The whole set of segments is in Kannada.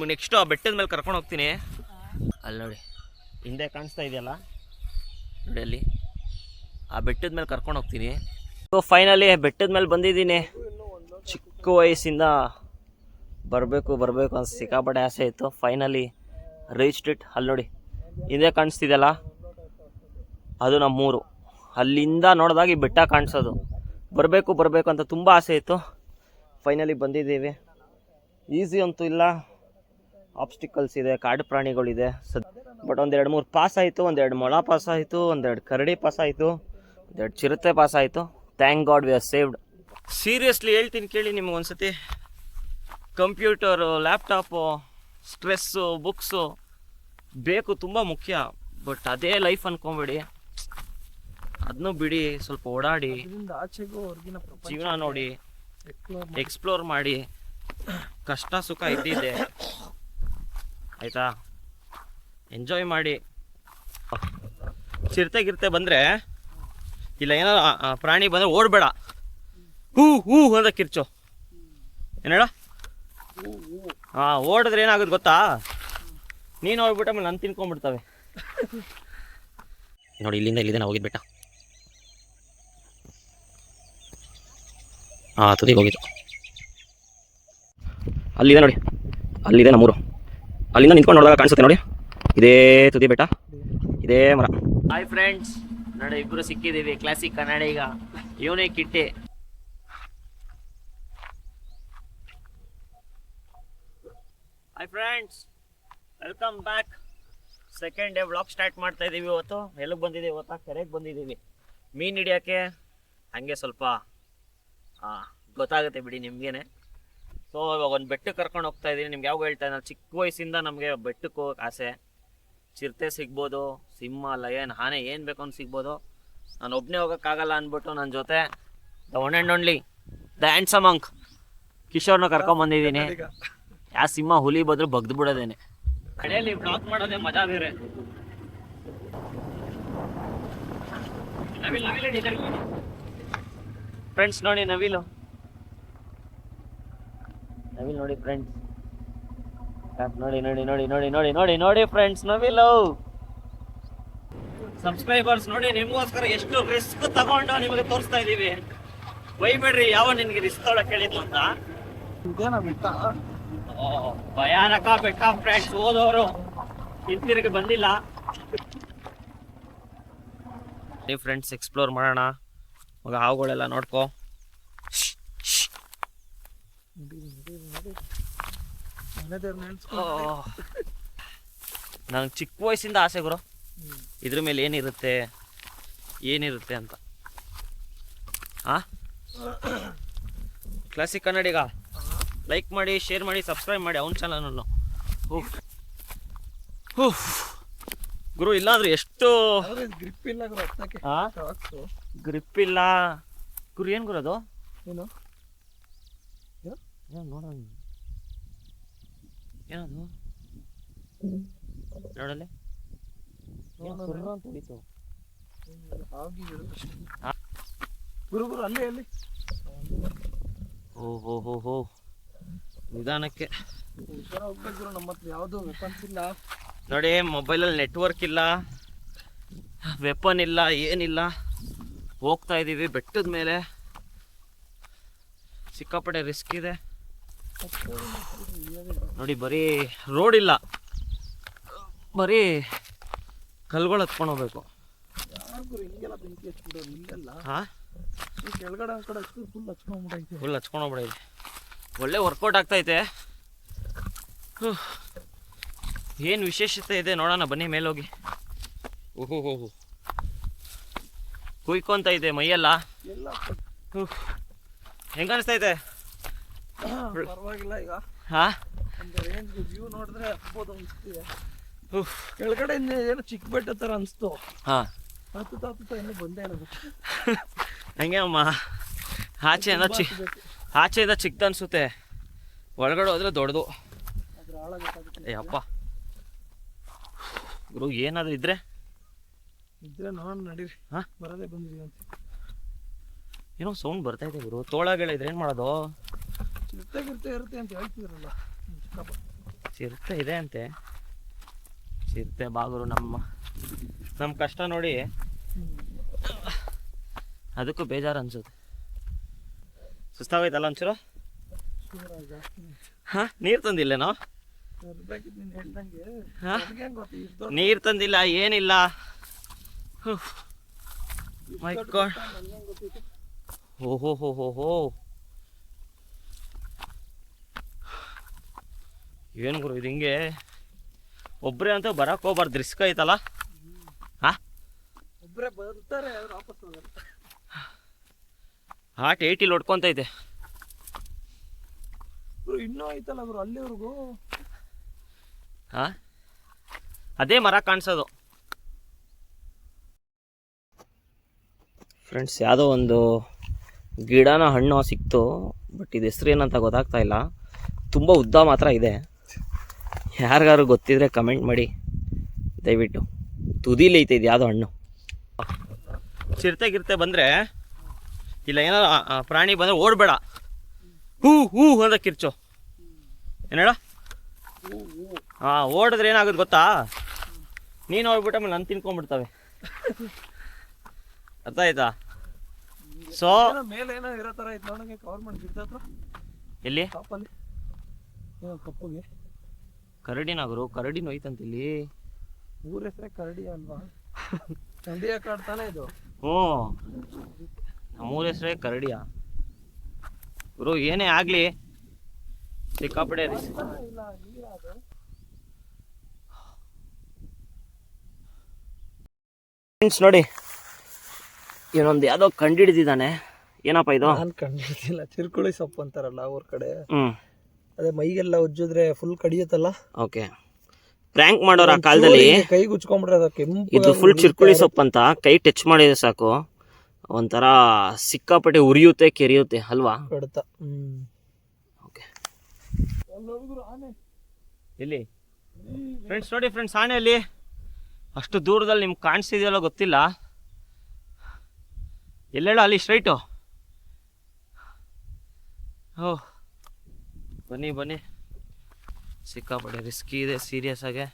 ನಿಮಗೆ ನೆಕ್ಸ್ಟ್ ಆ ಬೆಟ್ಟದ ಮೇಲೆ ಕರ್ಕೊಂಡು ಹೋಗ್ತೀನಿ. ಅಲ್ಲಿ ನೋಡಿ, ಹಿಂದೆ ಕಾಣಿಸ್ತಾ ಇದೆಯಲ್ಲ? ನೋಡಿ ಅಲ್ಲಿ. ಆ ಬೆಟ್ಟದ ಮೇಲೆ ಕರ್ಕೊಂಡು ಹೋಗ್ತೀನಿ. ಸೊ ಫೈನಲಿ ಬೆಟ್ಟದ ಮೇಲೆ ಬಂದಿದ್ದೀನಿ. ಚಿಕ್ಕ ವಯಸ್ಸಿಂದ ಬರಬೇಕು ಬರಬೇಕು ಅಂತ ಸಿಕ್ಕಾಪಟ್ಟೆ ಆಸೆ ಇತ್ತು. ಫೈನಲಿ ರೀಚ್ಡ್ ಇಟ್ ಅಲ್ಲಿ ನೋಡಿ, ಹಿಂದೆ ಕಾಣಿಸ್ತಿದೆಯಲ್ಲ? ಅದು ನಮ್ಮೂರು. ಅಲ್ಲಿಂದ ನೋಡಿದಾಗ ಈ ಬೆಟ್ಟ ಕಾಣಿಸೋದು. ಬರಬೇಕು ಬರಬೇಕು ಅಂತ ತುಂಬ ಆಸೆ ಇತ್ತು. ಫೈನಲಿ ಬಂದಿದ್ದೀವಿ. ಈಸಿ ಅಂತೂ ಇಲ್ಲ. ಆಬ್ಸ್ಟಿಕಲ್ಸ್ ಇದೆ ಕಾಡು ಪ್ರಾಣಿಗಳಿದೆ. ಸದ್ ಬಟ್ ಒಂದೆರಡು ಮೂರು ಪಾಸ್ ಆಯಿತು ಒಂದೆರಡು ಮೊಳ ಪಾಸ್ ಆಯಿತು ಒಂದೆರಡು ಕರಡಿ ಪಾಸ್ ಆಯಿತು ಒಂದೆರಡು ಚಿರತೆ ಪಾಸ್ ಆಯಿತು. Thank god we are saved seriously ಹೇಳ್ತೀನಿ ಕೇಳಿ ನಿಮ್ಗೆ ಒಂದ್ಸತಿ. ಕಂಪ್ಯೂಟರು ಲ್ಯಾಪ್ಟಾಪು ಸ್ಟ್ರೆಸ್ಸು ಬುಕ್ಸು ಬೇಕು ತುಂಬ ಮುಖ್ಯ. ಬಟ್ ಅದೇ ಲೈಫ್ ಅನ್ಕೊಂಬೇಡಿ. ಅದನ್ನೂ ಬಿಡಿ ಸ್ವಲ್ಪ ಓಡಾಡಿ. ಜೀವನ ನೋಡಿ ಎಕ್ಸ್ಪ್ಲೋರ್ ಮಾಡಿ. ಕಷ್ಟ ಸುಖ ಇದ್ದಿದ್ದೆ. ಆಯ್ತಾ? ಎಂಜಾಯ್ ಮಾಡಿ. ಚಿರತೆ ಗಿರ್ತೆ ಬಂದರೆ ಇಲ್ಲ ಏನೋ ಪ್ರಾಣಿ ಬಂದರೆ ಓಡಬೇಡ. ಹೂ ಹೂ ಅಂತ ಕಿರ್ಚು. ಏನೇಳ ಹಾಂ ಓಡಿದ್ರೆ ಏನಾಗುತ್ತೆ ಗೊತ್ತಾ? ನೀನು ಹೋಗ್ಬಿಟ್ಟ ಆಮೇಲೆ ನಾನು ತಿನ್ಕೊಂಡ್ಬಿಡ್ತವೆ. ನೋಡಿ, ಇಲ್ಲಿಂದ ಇಲ್ಲಿದೆ ನಾವು ಹೋಗಿದ್ದು ಬೆಟ್ಟ. ಹಾಂ ತುದಿಗೆ ಹೋಗಿದ್ದು. ಅಲ್ಲಿದೆ ನೋಡಿ. ಅಲ್ಲಿದೆ ನಮ್ಮೂರು. ಅಲ್ಲಿಂದ ನಿಂತ್ಕೊಂಡು ನೋಡಿದಾಗ ಕಾಣಿಸುತ್ತೆ ನೋಡಿ. ಇದೇ ತುದಿ ಬೆಟ್ಟ, ಇದೇ ಮರ. ಹಾಯ್ ಫ್ರೆಂಡ್ಸ್ ನೋಡಿ ಇಬ್ರು ಸಿಕ್ಕಿದೀವಿ ಕ್ಲಾಸಿಕ್ ಕನ್ನಡ ಈಗ. ಇವನೇ Kitte hi friends welcome back second day vlog start ಮಾಡ್ತಾ ಇದ್ದೀವಿ ಇವತ್ತು. ಎಲ್ಲಿಗೆ ಬಂದಿದ್ದೀವಿ ಇವತ್ತು ಕೆರೆಗೆ ಬಂದಿದ್ದೀವಿ. ಮೀನು ಹಿಡಿಯೋಕ್ಕೆ ಹಂಗೆ ಸ್ವಲ್ಪ ಗೊತ್ತಾಗುತ್ತೆ ಬಿಡಿ ನಿಮ್ಗೇನೆ. ಸೊ ಇವಾಗ ಒಂದು ಬೆಟ್ಟಕ್ಕೆ ಕರ್ಕೊಂಡು ಹೋಗ್ತಾ ಇದ್ದೀನಿ ನಿಮ್ಗೆ ಯಾವಾಗ ಹೇಳ್ತಾ ಇದ್ದಾರೆ ಚಿಕ್ಕ ವಯಸ್ಸಿಂದ ನಮಗೆ ಬೆಟ್ಟಕ್ಕೆ ಹೋಗಕ್ಕೆ ಆಸೆ. ಚಿರತೆ ಸಿಗ್ಬೋದು ಸಿಂಹ ಲಯನ್ ಆನೆ ಏನು ಬೇಕು ಅಂತ ಸಿಗ್ಬೋದು. ನಾನು ಒಬ್ಬನೇ ಹೋಗೋಕ್ಕಾಗಲ್ಲ ಅಂದ್ಬಿಟ್ಟು ನನ್ನ ಜೊತೆ the one and only the handsome ಅಂಕ್ ಕಿಶೋರ್ನ ಕರ್ಕೊಂಬಂದಿದ್ದೀನಿ ಯಾ ಸಿಂಹ ಹುಲಿ ಬದ್ರು ಬಗ್ದು ಬಿಡೋದೇನೆ. ಕಡೆಯಲ್ಲಿ ಬ್ಲಾಕ್ ಮಾಡೋದೇ ಮಜಾ ಬೇರೆ. ಫ್ರೆಂಡ್ಸ್ ನೋಡಿ ನವಿಲು. ನವಿಲ್ ನೋಡಿ ಫ್ರೆಂಡ್ಸ್ ನೋಡಿ ನೋಡಿ ನೋಡಿ ನೋಡಿ ನೋಡಿ ನೋಡಿ ನೋಡಿ ಫ್ರೆಂಡ್ಸ್ ನವಿಲು. ಸಬ್ಸ್ಕ್ರೈಬರ್ಸ್ ನೋಡಿ ನಿಮಗೋಸ್ಕರ ಎಷ್ಟು ರಿಸ್ಕ್ ತಗೊಂಡು ನಿಮಗೆ ತೋರಿಸ್ತಾ ಇದೀವಿ ಬೈಬೇಡ್ರಿ ಯಾವ ನಿನ್ಗೆ ರಿಸ್ಕ್ ತೊಗೊಳಕ್ ಹೇಳಿದ್ದು ಅಂತ. ಭಯಾನಕ ಬೆಟ್ಟ ಫ್ರೆಂಡ್ಸ್ ಓದೋರು. ಹಿಂತಿರುಗಿ ಬಂದಿಲ್ಲ. ಫ್ರೆಂಡ್ಸ್ ಎಕ್ಸ್ಪ್ಲೋರ್ ಮಾಡೋಣ. ಮಗ ಹಾವುಗಳೆಲ್ಲ ನೋಡ್ಕೋ. ನನಗೆ ಚಿಕ್ಕ ವಯಸ್ಸಿಂದ ಆಸೆ ಗುರು. ಇದ್ರ ಮೇಲೆ ಏನಿರುತ್ತೆ? ಏನಿರುತ್ತೆ ಅಂತ. ಆ? ಕ್ಲಾಸಿಕ್ ಕನ್ನಡಿಗ. ಲೈಕ್ ಮಾಡಿ ಶೇರ್ ಮಾಡಿ ಸಬ್ಸ್ಕ್ರೈಬ್ ಮಾಡಿ ಅವ್ನ ಚಾನಲನ್ನು ಗುರು ಇಲ್ಲಾಂದ್ರೆ ಎಷ್ಟು ಗ್ರಿಪ್ ಇಲ್ಲ ಗುರು ಗ್ರಿಪ್ ಇಲ್ಲ. ಗುರು ಏನು ಗುರು ಅದು? ಏನು? ಏನು ನೋಡೋಣ. ಏನದು ನೋಡಲೆ? ಗುರು ಗುರು ಅಲ್ಲೇ ಅಲ್ಲಿ. ಓ ಹೋ ಹೋ ಹೋ. ನಿಧಾನಕ್ಕೆ. ಹೋಗ್ಬೇಕು ನಮ್ಮ ಹತ್ರ ಯಾವ್ದು ವೆಪನ್ಸ್ ಇಲ್ಲ. ನೋಡಿ ಮೊಬೈಲಲ್ಲಿ ನೆಟ್ವರ್ಕ್ ಇಲ್ಲ. ವೆಪನ್ ಇಲ್ಲ ಏನಿಲ್ಲ. ಹೋಗ್ತಾ ಇದ್ದೀವಿ ಬೆಟ್ಟದ ಮೇಲೆ. ಸಿಕ್ಕಾಪಟ್ಟೆ ರಿಸ್ಕ್ ಇದೆ. ನೋಡಿ ಬರೀ ರೋಡ್ ಇಲ್ಲ. ಬರೀ ಕಲ್ಗಳು ಹತ್ಕೊಂಡು ಹೋಗ್ಬೇಕು. ಫುಲ್ ಹಚ್ಕೊಂಡು ಹೋಗ್ಬಿಡೈತೆ ಒಳ್ಳೆ ವರ್ಕೌಟ್ ಆಗ್ತೈತೆ. ಏನು ವಿಶೇಷತೆ ಇದೆ ನೋಡೋಣ ಬನ್ನಿ ಮೇಲೋಗಿ. ಓಹೋ ಹೋ ಹೋ. ಕುಯ್ಕೊಂತ ಇದೆ ಮೈಯೆಲ್ಲ. ಹೆಂಗ್ ಅನಿಸ್ತೈತೆ ಪರವಾಗಿಲ್ಲ ಈಗ. ಹಾ? ಒಂದು ರೇಂಜ್ ವ್ಯೂ ನೋಡಿದ್ರೆ ಹತ್ಬೋದು ಅನಿಸ್ತಿದೆ. ಕೆಳಗಡೆ ಇಂದ ಏನೋ ಚಿಕ್ಕ ಬೆಟ್ಟ ಥರ ಅನಿಸ್ತು. ಹಾ. ಹತ್ತುತ್ತಾ ಹತ್ತುತ್ತಾ ಇನ್ನೂ ಬಂದೇ ಇಲ್ಲ. ಹಂಗೆ ಅಮ್ಮ. ಆಚೆಯಿಂದ ಚಿ ಆಚೆ ಆಚೆಯಿಂದ ಚಿಕ್ಕದ ಅನ್ಸುತ್ತೆ. ಒಳಗಡೆ ಹೋದ್ರೆ ದೊಡ್ಡದು. ಏ ಅಪ್ಪ ಗುರು ಏನಾದ್ರು ಇದ್ರೆ? ಇದ್ರೆ ನಾನು ನಡೀರಿ. ಹಾ? ಬರೋದೇ ಬಂದಿದೀವಿ ಅಂತ. ಏನೋ ಸೌಂಡ್ ಬರ್ತಾ ಇದೆ ಗುರು. ತೋಳಗಳಿದ್ರೆ ಏನು ಮಾಡೋದು? ಚಿರತೆ ಗಿರ್ತೆ ಇರುತ್ತೆ ಅಂತ ಹೇಳ್ತಿದ್ರಲ್ಲ ಚಿಕ್ಕಪ್ಪ ಚಿರತೆ ಇದೆ ಅಂತೆ. ಚಿರತೆ ಬಾಗರು ನಮ್ಮ ನಮ್ಮ ಕಷ್ಟ ನೋಡಿ ಅದಕ್ಕೂ ಬೇಜಾರು ಅನ್ಸುತ್ತೆ. ಸುಸ್ತಾಗೋಯ್ತಲ್ಲ ಒಂಚೂರು? ಹಾ ನೀರು ತಂದಿಲ್ಲೇನೋ? ನೀರು ತಂದಿಲ್ಲ ಏನಿಲ್ಲ. ಮೈ ಓಹೋ ಹೋ ಹೋ ಹೋ ಏನು ಗುರು ಇದು ಹಿಂಗೆ ಒಬ್ಬರೇ ಅಂತ ಬರಕ್ಕೆ ಹೋಗ್ಬಾರ್ದು ರಿಸ್ಕ್ ಐತಲ್ಲ? ಹಾಂ? ಒಬ್ಬರೇ ಬರ್ತಾರೆ ಹಾಟ್ ಏಯ್ಟಿಲಿ ಹೊಡ್ಕೊಂತೈತೆ ಇನ್ನೂ ಐತಲ್ಲ ಗುರು ಅಲ್ಲಿವರೆಗೂ? ಹಾಂ? ಅದೇ ಮರ ಕಾಣಿಸೋದು. ಫ್ರೆಂಡ್ಸ್ ಯಾವುದೋ ಒಂದು ಗಿಡನ ಹಣ್ಣು ಸಿಕ್ತು ಬಟ್ ಇದು ಹೆಸ್ರು ಏನಂತ ಗೊತ್ತಾಗ್ತಾ ಇಲ್ಲ. ತುಂಬ ಉದ್ದ ಮಾತ್ರ ಇದೆ. ಯಾರಿಗಾರು ಗೊತ್ತಿದ್ರೆ ಕಮೆಂಟ್ ಮಾಡಿ. ದಯವಿಟ್ಟು. ತುದಿಲಿ ಐತೆ ಇದು ಯಾವುದೋ ಹಣ್ಣು. ಚಿರತೆ ಗಿರ್ತೆ ಬಂದರೆ ಇಲ್ಲ ಏನಾರು ಪ್ರಾಣಿ ಬಂದರೆ ಓಡಬೇಡ. ಹೂ ಹೂ ಅಂತ ಕಿರ್ಚು. ಏನು ಹೇಳ ಹಾಂ ಓಡಿದ್ರೆ ಏನಾಗುತ್ತೆ ಗೊತ್ತಾ? ನೀನು ಹೋಗ್ಬಿಟ್ಟು ಆಮೇಲೆ ನಾನು ತಿನ್ಕೊಂಡ್ಬಿಡ್ತವೆ. ಅರ್ಥ ಆಯ್ತಾ? ಸೊ ಮೇಲೆ ಏನೋ ಇರೋ ಥರ ಇತ್ತು ನೋಡೋಂಗೆ ಕವರ್ ಮಾಡಿ ಎಲ್ಲಿ? ಕಪ್ಪಲ್ಲಿ ಕಪ್ಪುಗೆ. ಕರಡಿನ ಗುರು ಕರಡಿನ ಹೋಯ್ತಂತ ಇಲ್ಲಿ ಊರ ಹೆಸರೇ ಕರಡಿ ಅಲ್ವಾ? ಚಂದಿಯ ಕಾಡ್ ತಾನೇ ಇದು? ಹ್ಞೂ. ನಮ್ಮೂರ ಹೆಸರೇ ಕರಡಿಯ. ಗುರು ಏನೇ ಆಗಲಿ ಸಿಕ್ಕಾಪಡೆ ನೋಡಿ ಇವನೊಂದು ಯಾವುದೋ ಕಂಡಿಡ್ದಿದ್ದಾನೆ ಏನಪ್ಪ ಇದು? ನಾನು ಕಂಡಿದ್ದಿಲ್ಲ ಚಿರ್ಕುಳಿ ಸೊಪ್ಪು ಅಂತಾರಲ್ಲ ಅವ್ರ ಕಡೆ. ಹ್ಞೂ ಅದೇ ಮೈಗೆಲ್ಲ ಉಜ್ಜಿದ್ರೆ ಫುಲ್ ಕಡಿಯುತ್ತಲ್ಲ? ಓಕೆ ಪ್ರ್ಯಾಂಕ್ ಮಾಡೋರು ಆ ಕಾಲದಲ್ಲಿ ಕೈ ಉಚ್ಕೊಂಡ್ಬಿಟ್ರೆ ಅದು ಕೆಂಪು ಇದು ಫುಲ್ ಚಿರ್ಕುಳಿ ಸೊಪ್ಪು ಅಂತ ಕೈ ಟಚ್ ಮಾಡಿದ್ರೆ ಸಾಕು. ಒಂಥರ ಸಿಕ್ಕಾಪಟ್ಟೆ ಉರಿಯುತ್ತೆ ಕೆರಿಯುತ್ತೆ ಅಲ್ವಾ? ಕಡತ ಓಕೆ ಇಲ್ಲಿ. ಆನೆ ಎಲ್ಲಿ ಫ್ರೆಂಡ್ಸ್ ನೋಡಿ ಫ್ರೆಂಡ್ಸ್ ಆನೆ ಅಲ್ಲಿ ಅಷ್ಟು ದೂರದಲ್ಲಿ ನಿಮ್ಗೆ ಕಾಣಿಸ್ತಿದೆಯಲ್ಲ ಗೊತ್ತಿಲ್ಲ. ಎಲ್ಲೆಲ್ಲ ಅಲ್ಲಿ ಸ್ಟ್ರೈಟು ಓ ಬನ್ನಿ ಬನ್ನಿ. ಸಿಕ್ಕಾಪಟ್ಟೆ ರಿಸ್ಕಿ ಇದೆ ಸೀರಿಯಸ್ ಆಗಿ.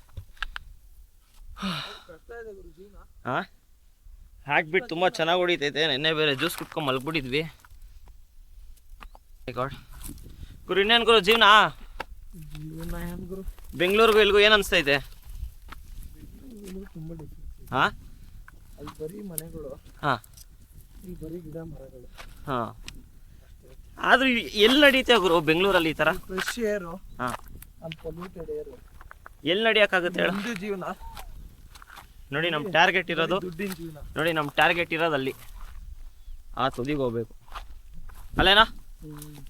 ಹಾಂ? ಹಾಕ್ಬಿಟ್ಟು ತುಂಬ ಚೆನ್ನಾಗಿ ಹೊಡಿತೈತೆ. ನೆನ್ನೆ ಬೇರೆ ಜ್ಯೂಸ್ ಕುಟ್ಕೊಂಡು ಮಲ್ಬಿಟ್ಟಿದ್ವಿ ಗುರು ಇನ್ನೇನು ಗುರು ಜೀವನ? ಬೆಂಗಳೂರಿಗೂ ಇಲ್ಗೂ ಏನು ಅನಿಸ್ತೈತೆ? ಹಾಂ? ಬರೀ ಮನೆಗಳು. ಹಾಂ. ಬರೀ ಗಿಡ ಮರಗಳು. ಹಾಂ. ಆದ್ರೂ ಎಲ್ಲಿ ನಡೀತೆ ಗುರು ಬೆಂಗಳೂರಲ್ಲಿ ಈ ತರ? ಫ್ರೆಶ್ ಏರು. ಹಾಂ. ಪೊಲ್ಯೂಟೆಡ್ ಏರು. ಎಲ್ಲಿ ನಡಿಯೋಕ್ಕಾಗುತ್ತೆ ಹೇಳು? ಜೀವನ. ನೋಡಿ ನಮ್ಮ ಟಾರ್ಗೆಟ್ ಇರೋದು. ದುಡ್ಡಿನ ಜೀವನ. ನೋಡಿ ನಮ್ಮ ಟಾರ್ಗೆಟ್ ಇರೋದು ಅಲ್ಲಿ. ಆ ತುದಿಗೆ ಹೋಗ್ಬೇಕು. ಅಲ್ಲೇನಾ?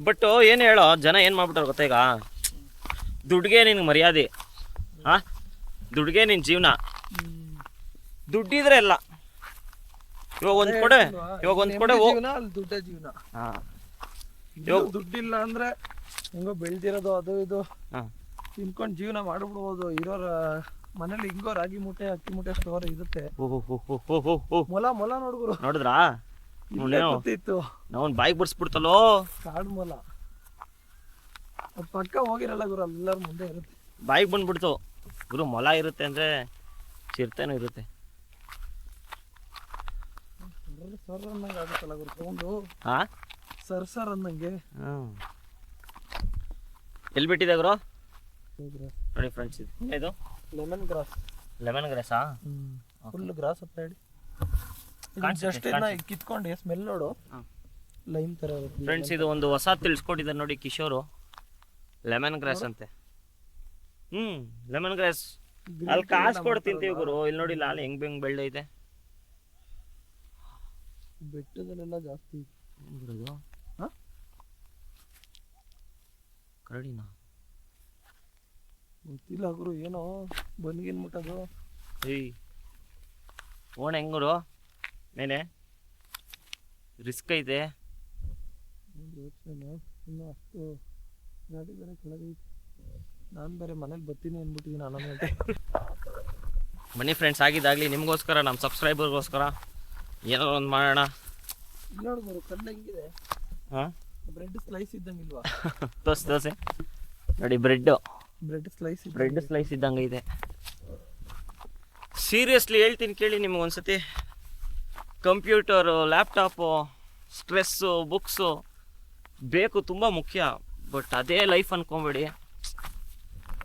ಬಟ್ ಏನು ಹೇಳೋ ಜನ ಏನು ಮಾಡ್ಬಿಟ್ಟಾರ ಗೊತ್ತಾ ಈಗ? ದುಡ್ಡಿಗೆ ನಿನ್ಗೆ ಮರ್ಯಾದೆ. ಹಾ? ದುಡ್ಡಿಗೆ ನಿನ್ನ ಜೀವನ. ದುಡ್ಡಿದ್ರೆ ಎಲ್ಲ. ಇವಾಗ ಒಂದು ಕೊಡೆ ಇವಾಗ ಒಂದು ಕೊಡೆ ಜೀವನ ಅಲ್ಲಿ ದುಡ್ಡ ಜೀವನ. ಹಾಂ. ದುಡ್ಡಿಲ್ಲ ಅಂದ್ರೆ ಹೆಂಗೋ ಬೆಳ್ದಿರೋದು ಅದು ಇದು. ತಿನ್ಕೊಂಡು ಜೀವನ ಮಾಡ್ಬಿಡ್ಬೋದು. ಇರೋರ ಮನೇಲಿ ಹಿಂಗೋ ರಾಗಿ ಮೂಟೆ ಅಕ್ಕಿ ಮೂಟೆ ಸ್ಟೋರ್ ಇರುತ್ತೆ. ಮೊಲ ಮೊಲ ನೋಡ್ಗುರು ನೋಡಿದ್ರಾ? ಗೊತ್ತಿತ್ತು. ನಾವು ಬಾಯಿಗೆ ಬಿಡಿಸ್ಬಿಡ್ತಲ್ಲೋ? ಕಾಡು ಮೊಲ. ಪಕ್ಕ ಹೋಗಿರಲ್ಲ ಗುರು ಎಲ್ಲರ ಮುಂದೆ ಇರುತ್ತೆ. ಬಾಯಿಗೆ ಬಂದ್ಬಿಡ್ತು. ಗುರು ಮೊಲ ಇರುತ್ತೆ ಅಂದ್ರೆ ಚಿರತೆನೂ ಇರುತ್ತೆ. ಸರ್ ಅನ್ನಂಗೆ ಆಗುತ್ತಲ್ಲ ಗುರು ತಗೊಂಡು ಹಾಂ? ಸರ್ ಸರ್ ಅಂದಂಗೆ. ಎಲ್ಲಿ ಬಿಟ್ಟಿದೆ ಗುರು? ನೋಡಿ ಫ್ರೆಂಡ್ಸ್ ಇದು ಇದು? ಲೆಮನ್ ಗ್ರಾಸ್ ಲೆಮನ್ ಗ್ರಾಸಾ ಫುಲ್ ಗ್ರಾಸ್ ಅಂತ ಹೇಳಿ. ಜಸ್ಟ್ ಇದನ್ನ ಕಿತ್ಕೊಂಡೆ ಸ್ಮೆಲ್ ನೋಡು. ಹಾಂ. ಲೈಮ್ ತರ ಫ್ರೆಂಡ್ಸ್ ಇದು ಒಂದು ಹೊಸ ತಿಳಿಸ್ಕೊಟ್ಟಿದ್ದಾರೆ ನೋಡಿ ಕಿಶೋರು. ಲೆಮನ್ ಗ್ರಾಸ್ ಅಂತೆ. ಹ್ಮ್ ಲೆಮನ್ ಗ್ರಾಸ್ ಅಲ್ಲಿ ಕಾಸು ಕೊಟ್ಟು ತಿಂತೀವಿ ಗುರು. ಇಲ್ಲಿ ನೋಡಿ ಲಾಲ್ ಹೆಂಗ್ ಬೆಂಗ್ ಇದೆ ಬೆಟ್ಟದಲ್ಲೆಲ್ಲ ಜಾಸ್ತಿ ಬಿಡೋದು ಹಾ? ಕರಡಿನ. ಗೊತ್ತಿಲ್ಲ ಗುರು ಏನೋ ಬನ್ಗಿನ್ ಮುಟ್ಟದು. ಏಯ್ ಓಣ ಹೆಂಗುರು ಮೇಲೆ ರಿಸ್ಕ್ ಐತೆ. ಯೋಚನೆ ಇನ್ನು ಅಷ್ಟು ಗಾಡಿ ಬೇರೆ ಕೆಳಗೈತೆ ನಾನು ಬೇರೆ ಮನೇಲಿ ಬರ್ತೀನಿ ಅಂದ್ಬಿಟ್ಟಿದ್ದೀನಿ ನಾನು ಬನ್ನಿ ಫ್ರೆಂಡ್ಸ್ ಆಗಿದ್ದಾಗಲಿ ನಿಮಗೋಸ್ಕರ ನಮ್ಮ ಸಬ್ಸ್ಕ್ರೈಬರ್ಗೋಸ್ಕರ ಏನಾದ್ರು ಒಂದು ಮಾಡೋಣ. ನೋಡು ಗುರು ಕಲ್ಲು ಹೆಂಗಿದೆ. ಹಾಂ? Bread slice ಇದ್ದಂಗಿಲ್ವಾ? ದೋಸೆ ದೋಸೆ. ನೋಡಿ bread bread slice bread slice ಇದ್ದಂಗೆ ಇದೆ. ಸೀರಿಯಸ್ಲಿ ಹೇಳ್ತೀನಿ ಕೇಳಿ ನಿಮ್ಗೆ ಒಂದ್ಸತಿ. ಕಂಪ್ಯೂಟರು ಲ್ಯಾಪ್ಟಾಪು ಸ್ಟ್ರೆಸ್ಸು ಬುಕ್ಸು ಬೇಕು ತುಂಬ ಮುಖ್ಯ. ಬಟ್ ಅದೇ ಲೈಫ್ ಅನ್ಕೊಂಬೇಡಿ.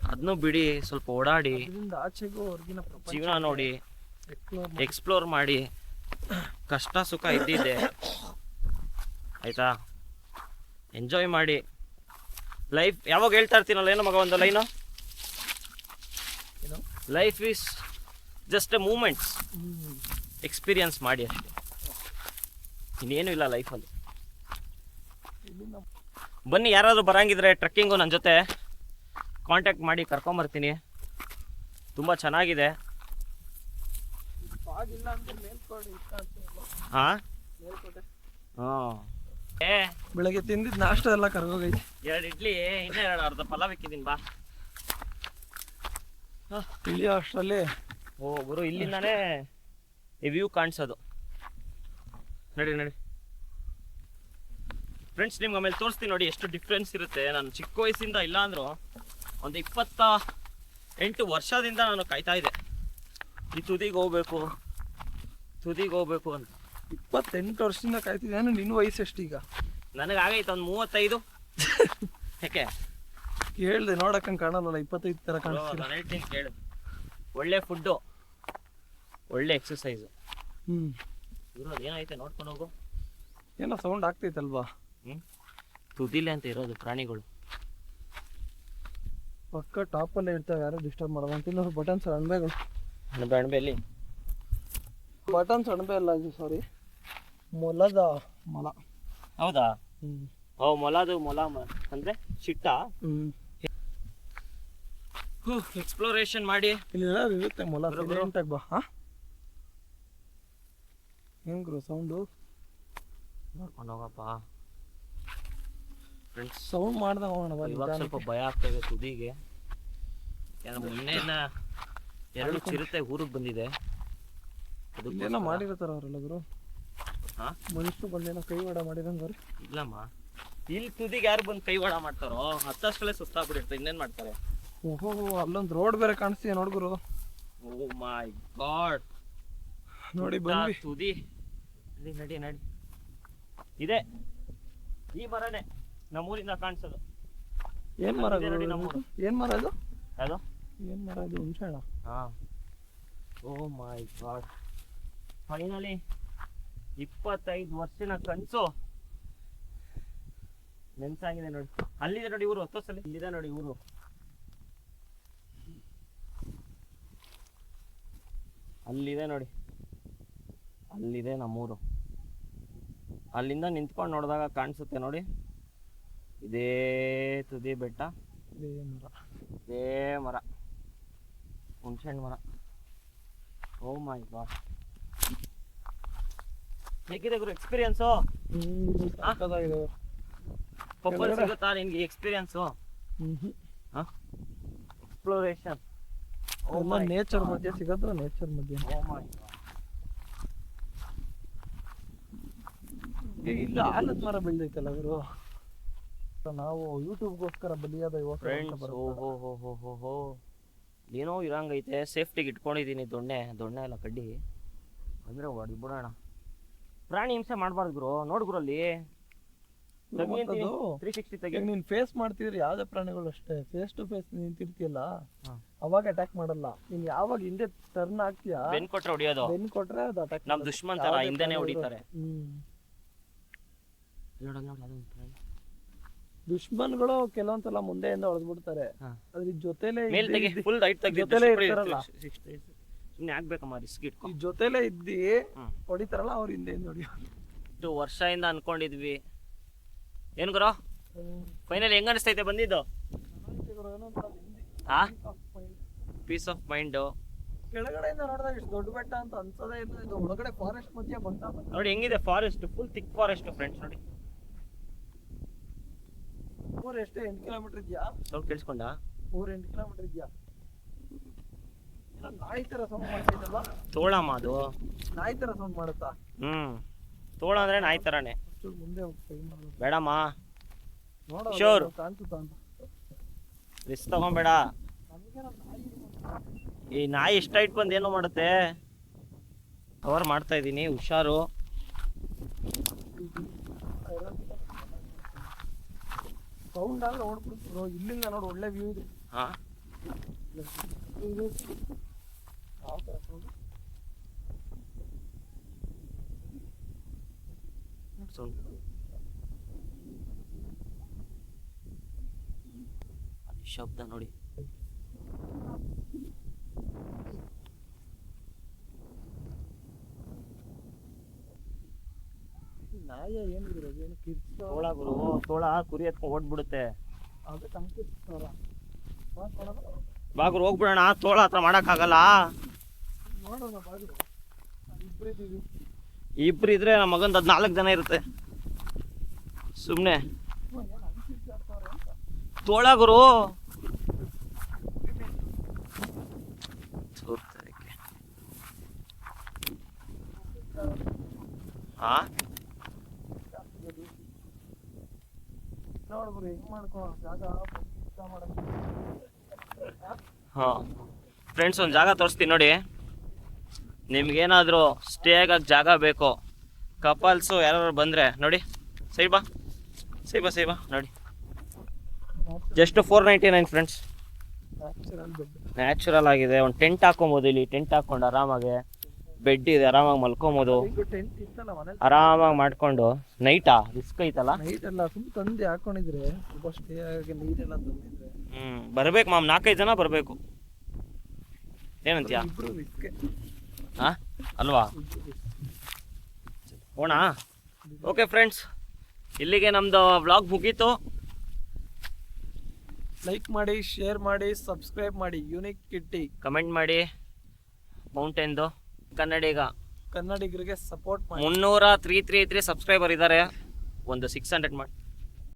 ಅದನ್ನೂ ಬಿಡಿ ಸ್ವಲ್ಪ ಓಡಾಡಿ. ಆಚೆಗೂ ಹೊರಗಿನ ಜೀವನ ನೋಡಿ. ಎಕ್ಸ್ಪ್ಲೋರ್ ಮಾಡಿ. ಕಷ್ಟ ಸುಖ ಇದ್ದಿದೆ ಆಯ್ತಾ? ಎಂಜಾಯ್ ಮಾಡಿ. ಲೈಫ್ ಯಾವಾಗ ಹೇಳ್ತಾ ಇರ್ತೀನಲ್ಲ ಏನೋ ಮಗ ಒಂದು ಲೈನು ಏನು? Life is just a moments experience ಮಾಡಿ ಅಷ್ಟೇ. ಇನ್ನೇನು ಇಲ್ಲ ಲೈಫಲ್ಲಿ ಬನ್ನಿ ಯಾರಾದರೂ ಬರಂಗಿದ್ರೆ ಟ್ರೆಕ್ಕಿಂಗು ನನ್ನ ಜೊತೆ. ಕಾಂಟ್ಯಾಕ್ಟ್ ಮಾಡಿ ಕರ್ಕೊಂಬರ್ತೀನಿ. ತುಂಬ ಚೆನ್ನಾಗಿದೆ? ಹಾಂ? ಹಾಂ. ಬೆಳಗ್ಗೆ ತಿಂದಿದ್ ನಾಷ್ಟ ಎಲ್ಲ ಕರ್ಗೋಗೈತಿ. ಎರಡು ಇಡ್ಲಿ ಇನ್ನೂ ಎರಡು ಅರ್ಧ ಪಲಾವ್ ಇಕ್ಕಿದ್ದೀನಿ ಬಾ. ಇಲ್ಲಿ ಅಷ್ಟರಲ್ಲಿ ಓ ಗುರು ಇಲ್ಲಿಂದಾನೇ ಈ ವ್ಯೂ ಕಾಣಿಸೋದು. ನಡಿ ನಡಿ. ಫ್ರೆಂಡ್ಸ್ ನಿಮ್ಗೆ ಆಮೇಲೆ ತೋರಿಸ್ತೀನಿ ನೋಡಿ ಎಷ್ಟು ಡಿಫ್ರೆನ್ಸ್ ಇರುತ್ತೆ. ನಾನು ಚಿಕ್ಕ ವಯಸ್ಸಿಂದ ಇಲ್ಲ ಅಂದರೂ ಒಂದು ಇಪ್ಪತ್ತ ಎಂಟು ವರ್ಷದಿಂದ ನಾನು ಕಾಯ್ತಾ ಇದ್ದೆ. ಈ ತುದಿಗೆ ಹೋಗ್ಬೇಕು ತುದಿಗೆ ಹೋಗ್ಬೇಕು ಅಂತ. ಇಪ್ಪತ್ತೆಂಟು ವರ್ಷದಿಂದ ಕಾಯ್ತಿದ್ದೇನೆ ನಿನ್ನ ವಯಸ್ಸು ಎಷ್ಟು ಈಗ ನನಗೆ ಆಗೈತೆ ಒಂದು ಮೂವತ್ತೈದು. ಯಾಕೆ? ಕೇಳಿದೆ ನೋಡಕ್ಕಂಗೆ ಕಾಣಲ್ಲ ಇಪ್ಪತ್ತೈದು ಥರ ಕಾಣಿಸ್ತಿಲ್ಲ. ನಾನು ಹೇಳ್ತೀನಿ ಕೇಳು. ಒಳ್ಳೆ ಫುಡ್ಡು ಒಳ್ಳೆ ಎಕ್ಸಸೈಸು ಹ್ಞೂ ಇರೋದು ಏನೈತೆ ನೋಡ್ಕೊಂಡು ಹೋಗು. ಏನೋ ಸೌಂಡ್ ಆಗ್ತೈತಲ್ವಾ? ಹ್ಞೂ ತುದಿಲೆ ಅಂತ ಇರೋದು ಪ್ರಾಣಿಗಳು. ಪಕ್ಕ ಟಾಪಲ್ಲೇ ಇರ್ತಾವೆ ಯಾರು ಡಿಸ್ಟರ್ಬ್ ಮಾಡೋದು ಅಂತ ಬಟನ್ಸ್ ಅಣ್ಬೆಗಳು ಅಣ್ಬೆ ಅಣಬೆಯಲ್ಲಿ ಬಟನ್ಸ್ ಅಣಬೆ ಇಲ್ಲ ಇದು ಸಾರಿ ಮೊಲದ ಮೊಲ. ಹೌದಾ? ಹ್ಮ್. ಓ ಮೊಲದು ಮೊಲ ಮ- ಅಂದ್ರೆ ಶಿಟ್ಟ? ಹ್ಮ್. ಎಕ್ಸ್ಪ್ಲೋರೇಷನ್ ಮಾಡಿ. ಇಲ್ಲಿ ಏನಾದ್ರು ಇರುತ್ತೆ ಮೊಲ. ಸೈಲೆಂಟ್ ಬಾ ಹಾ? ಹೆಂಗ್ ಸೌಂಡು ನೋಡ್ಕೊಂಡು ಹೋಗಪ್ಪ. ಫ್ರೆಂಡ್ಸ್ ಸೌಂಡ್ ಮಾಡ್ದ ಹೋಗೋಣ ಬಾ ಇವಾಗ ಸ್ವಲ್ಪ ಭಯ ಆಗ್ತಾ ಇದೆ ತುದಿಗೆ. ಮೊನ್ನೆ ಮೊನ್ನೆನ ಎರಡು ಚಿರತೆ ಊರಿಗೆ ಬಂದಿದೆ. ಅದಕ್ಕೋಸ್ಕರ- ಮಾಡಿರ್ತಾರ ಅವರೆಲ್ಲ ಗುರು. ಹಾ? ಮನುಷ್ಯರು ಬಂದೇನೋ ಕೈವಾಡ ಮಾಡಿದಂಗ ಇಲ್ಲಮ್ಮ. ಇಲ್ಲಿ ತುದಿಗೆ ಯಾರು ಬಂದು ಕೈವಾಡ ಮಾಡ್ತಾರೋ ಹತ್ತಷ್ಟಲ್ಲೇ ಸುಸ್ತಾಗ್ಬಿಟ್ಟಿರ್ತಾರೆ ಇನ್ನೇನ್ ಮಾಡ್ತಾರೆ? ಓಹೋ ಅಲ್ಲೊಂದು ರೋಡ್ ಬೇರೆ ಕಾಣಿಸ್ತೀಯ ನೋಡ್ಗುರು ಓ ಮೈ ಗಾಡ್. ನೋಡಿ ಬಂದ್ವಿ. ತುದಿ. ನಡಿ ನಡಿ ನಡಿ. ಇದೆ. ಈ ಮರನೇ ನಮ್ಮೂರಿಂದ ಕಾಣಿಸೋದು. ಏನ್ ಮರ ಇದೆ ನೋಡಿ ಗುರು ನಮ್ಮೂರು. ಏನ್ ಮರ ಅದು? ಅದು ಏನ್ ಮರ ಇದು ಹುಣ್ಸೆ ಹಣ್ಣ ಹಾ. ಓ ಮೈ ಗಾಡ್. ಫೈನಲಿ ಇಪ್ಪತ್ತೈದು ವರ್ಷನ ಕನಸು. ನೆನ್ಸಾಗಿದೆ ನೋಡಿ. ಅಲ್ಲಿದೆ ನೋಡಿ ಇವರು ಹೊತ್ತೋಸಲಿ ಇಲ್ಲಿದೆ ನೋಡಿ ಊರು ಅಲ್ಲಿದೆ ನೋಡಿ. ಅಲ್ಲಿದೆ ನಮ್ಮೂರು. ಅಲ್ಲಿಂದ ನಿಂತ್ಕೊಂಡು ನೋಡಿದಾಗ ಕಾಣಿಸುತ್ತೆ ನೋಡಿ. ಇದೇ ತುದಿ ಬೆಟ್ಟ. ಇದೇ ಮರ. ಇದೇ ಮರ. ಹುಣ್ಸೆಹಣ್ಣು ಮರ. ಓ ಮೈ ಗಾಡ್ ಹೇಗಿದೆ ಗುರು ಎಕ್ಸ್ಪೀರಿಯನ್ಸು ಕೆಳಗಡೆ? ಸಿಗುತ್ತಾ ನಿನ್ಗೆ ಎಕ್ಸ್ಪೀರಿಯನ್ಸು ಎಕ್ಸ್ಪ್ಲೋರೇಷನ್ ನೇಚರ್ ಮಧ್ಯೆ ಸಿಗೋದು ನೇಚರ್ ಮಧ್ಯೆ. ಓ ಮೈ ಇಲ್ಲ ಆಲದ ಮರ ಬೆಳ್ದೈತಲ್ಲ ಗುರು. ನಾವು ಯೂಟ್ಯೂಬ್ಗೋಸ್ಕರ ಬಲಿಯಾದ ಏನೋ ಇರಂಗೈತೆ ಸೇಫ್ಟಿಗೆ ಇಟ್ಕೊಂಡಿದ್ದೀನಿ ದೊಣ್ಣೆ ದೊಣ್ಣೆ ಎಲ್ಲ ಕಡ್ಡಿ. ಅಂದ್ರೆ ಹೊಡಿಬಿಡೋಣ ಪ್ರಾಣಿ ಹಿಂಸೆ ಮಾಡಬಾರ್ದು ಗುರು. ನೋಡು ಗುರು ಅಲ್ಲಿ. ತೆಗಿ ಅಂತೀನಿ ತ್ರೀ ಸಿಕ್ಸ್ಟಿ ತೆಗಿ. ಈಗ ನೀನ್ ಫೇಸ್ ಮಾಡ್ತಿದ್ರೆ ಯಾವ್ದೇ ಪ್ರಾಣಿಗಳು ಅಷ್ಟೇ. ಫೇಸ್ ಟು ಫೇಸ್ ನಿಂತಿರ್ತೀಯಲ್ಲ ಹಾ. ಅವಾಗ ಅಟ್ಯಾಕ್ ಮಾಡಲ್ಲ. ನೀನ್ ಯಾವಾಗ ಹಿಂದೆ ಟರ್ನ್ ಆಗ್ತೀಯಾ? ಬೆನ್ ಕೊಟ್ರೆ ಹೊಡಿಯೋದು. ಬೆನ್ ಕೊಟ್ರೆ ಅದು ಅಟ್ಯಾಕ್ ನಮ್ ದುಶ್ಮನ್ ತರ ಹಿಂದೆನೆ ಹೊಡಿತಾರೆ. ಹ್ಮ್. ನೋಡ ನೋಡಿ ಅದೊಂದು ಪ್ರಾಣಿ. ದುಶ್ಮನ್ಗಳು ಕೆಲವೊಂದ್ಸಲ ಮುಂದೆಯಿಂದ ಹೊಡೆದ್ಬಿಡ್ತಾರೆ. ಹಾ. ಅದ್ರ ಜೊತೆಲೆ ಮೇಲ್ ತೆಗಿ ಫುಲ್ ಹೈಟ್ ತೆಗ್ದಿ ಜೊತೆಲೇ ಇರ್ತಾರಲ್ಲ. ಸುಮ್ಮನೆ ಆಗ್ಬೇಕಮ್ಮ ರಿಸ್ಕ್ ಇಟ್ಕೊ. ಈ ಜೊತೆಲೆ ಇದ್ದಿ ಹ್ಮ್. ಹೊಡಿತಾರಲ್ಲ ಅವ್ರ ಹಿಂದೆ ನೋಡಿ ಇಷ್ಟು ವರ್ಷದಿಂದ ಅನ್ಕೊಂಡಿದ್ವಿ. ಏನ್ ಗುರು? ಫೈನಲ್ ಹೆಂಗ್ ಅನಿಸ್ತೈತೆ ಬಂದಿದ್ದು? ಹಾ ಪೀಸ್ ಆಫ್ ಮೈಂಡ್ ಕೆಳಗಡೆಯಿಂದ ನೋಡಿದಾಗ ಇಷ್ಟು ದೊಡ್ಡ ಬೆಟ್ಟ ಅಂತ ಅನ್ಸೋದೇ ಇಲ್ಲ. ಇದು ಒಳಗಡೆ ಫಾರೆಸ್ಟ್ ಮಧ್ಯ ಬಂತ ನೋಡಿ ಹೆಂಗಿದೆ forest full thick forest friends ನೋಡಿ. ಊರ್ ಎಷ್ಟು ಎಂಟು ಕಿಲೋಮೀಟರ್ ಇದೆಯಾ? ಸ್ವಲ್ಪ ಕೇಳಿಸ್ಕೊಂಡ? ಊರ್ ಎಂಟು ಕಿಲೋಮೀಟರ್ ಇದೆಯಾ? ನಾಯಿ ತರ ಸೌಂಡ್ ಮಾಡ್ತೈತಲ್ವಾ ತೋಳಮ್ಮ ಅದು ನಾಯಿ ತರ ಸೌಂಡ್ ಮಾಡುತ್ತಾ? ಹ್ಮ್. ತೋಳ ಅಂದ್ರೆ ನಾಯಿ ತರಾನೇ. ಮುಂದೆ ಬೇಡಮ್ಮ. ನೋಡೋ. ಕಾಣಿಸುತ್ತಾ ಅಂತ ರಿಸ್ಕ್ ತಗೊಂಬೇಡ. ಈ ನಾಯಿ ಇಷ್ಟ ಇಟ್ಕೊಂಡ್ ಬಂದು ಏನೋ ಮಾಡುತ್ತೆ? ಕವರ್ ಮಾಡ್ತಾ ಇದ್ದೀನಿ ಹುಷಾರು. ಸೌಂಡ್ ಆದ್ರೆ ನೋಡ್ಬಿಡ್ತು ಇಲ್ಲಿಂದ ನೋಡಿ ಒಳ್ಳೆ ವ್ಯೂ ಇದೆ. ಹಾ. ಸೌಂಡ್ ಅಲ್ಲಿ ಶಬ್ದ ನೋಡಿ. ನಾಯ ಏನು ಕಿರ್ಚೋ ತೋಳ ಗುರು ತೋಳ ಕುರಿ ಎತ್ಕೊಂಡು ಓಡ್ಬಿಡುತ್ತೆ ಅದು ಕಂಕಿರ್ತಾರ ಬಾ ಗುರು ಹೋಗ್ಬಿಡೋಣ, ತೋಳ ಹತ್ರ ಮಾಡೋಕ್ಕಾಗಲ್ಲ? ಇಬ್ರು ಇದ್ರೆ ನಮ್ಮ ಮಗಂದು ಅದ್ ನಾಲ್ಕು ಜನ ಇರುತ್ತೆ. ಸುಮ್ಮನೆ ತೋಳ ಗುರು. ಹಾ ನೋಡ್ಬಿಡಿ ಮಾಡ್ಕೊ ಹಾ. ಫ್ರೆಂಡ್ಸ್ ಒಂದು ಜಾಗ ತೋರಿಸ್ತೀನಿ ನೋಡಿ. ನಿಮ್ಗೇನಾದರೂ ಸ್ಟೇ ಆಗೋಕ್ಕೆ ಜಾಗ ಬೇಕು ಕಪಲ್ಸು ಯಾರು ಬಂದರೆ ನೋಡಿ. ಸೈ ಬಾ. ಸೈ ಬಾ ಸೈ ಬಾ, ನೋಡಿ. Just four ninety nine friends natural ಆಗಿದೆ. ಒಂದು ಟೆಂಟ್ ಹಾಕೊಬೋದು ಇಲ್ಲಿ. ಟೆಂಟ್ ಹಾಕೊಂಡು ಆರಾಮಾಗಿ ಬೆಡ್ ಇದೆ. ಆರಾಮಾಗಿ ಮಲ್ಕೊಬೋದು. ಆರಾಮಾಗಿ ಮಾಡ್ಕೊಂಡು. ನೈಟಾ ರಿಸ್ಕ್ ಐತಲ್ಲ? ನೈಟ್ ಎಲ್ಲ ಸುಮ್ ತಂದೆ ಹಾಕೊಂಡಿದ್ರೆ, ತುಂಬ ಸ್ಟೇ ಆಗಿ ನೀರೆಲ್ಲ ತಂದಿದ್ರೆ. ಹ್ಞೂ ಬರ್ಬೇಕು ಮಾಮ್ ನಾಲ್ಕೈದು ಜನ ಬರಬೇಕು. ಏನಂತೀಯ. ಹಾಂ ಅಲ್ವಾ? ಹೋಣ? ಓಕೆ ಫ್ರೆಂಡ್ಸ್ ಇಲ್ಲಿಗೆ ನಮ್ದು ವ್ಲಾಗ್ ಮುಗೀತು. ಲೈಕ್ ಮಾಡಿ ಶೇರ್ ಮಾಡಿ ಸಬ್ಸ್ಕ್ರೈಬ್ ಮಾಡಿ. ಯೂನಿಕ್ ಕಿಟ್ಟಿ ಕಮೆಂಟ್ ಮಾಡಿ. ಮೌಂಟೇನ್ದು ಕನ್ನಡಿಗ. ಕನ್ನಡಿಗರಿಗೆ ಸಪೋರ್ಟ್ ಮಾಡಿ. ಮುನ್ನೂರ ತ್ರೀ ತ್ರೀ ತ್ರೀ ಸಬ್ಸ್ಕ್ರೈಬರ್ ಇದ್ದಾರೆ ಒಂದು ಸಿಕ್ಸ್ ಹಂಡ್ರೆಡ್ ಮಾಡಿ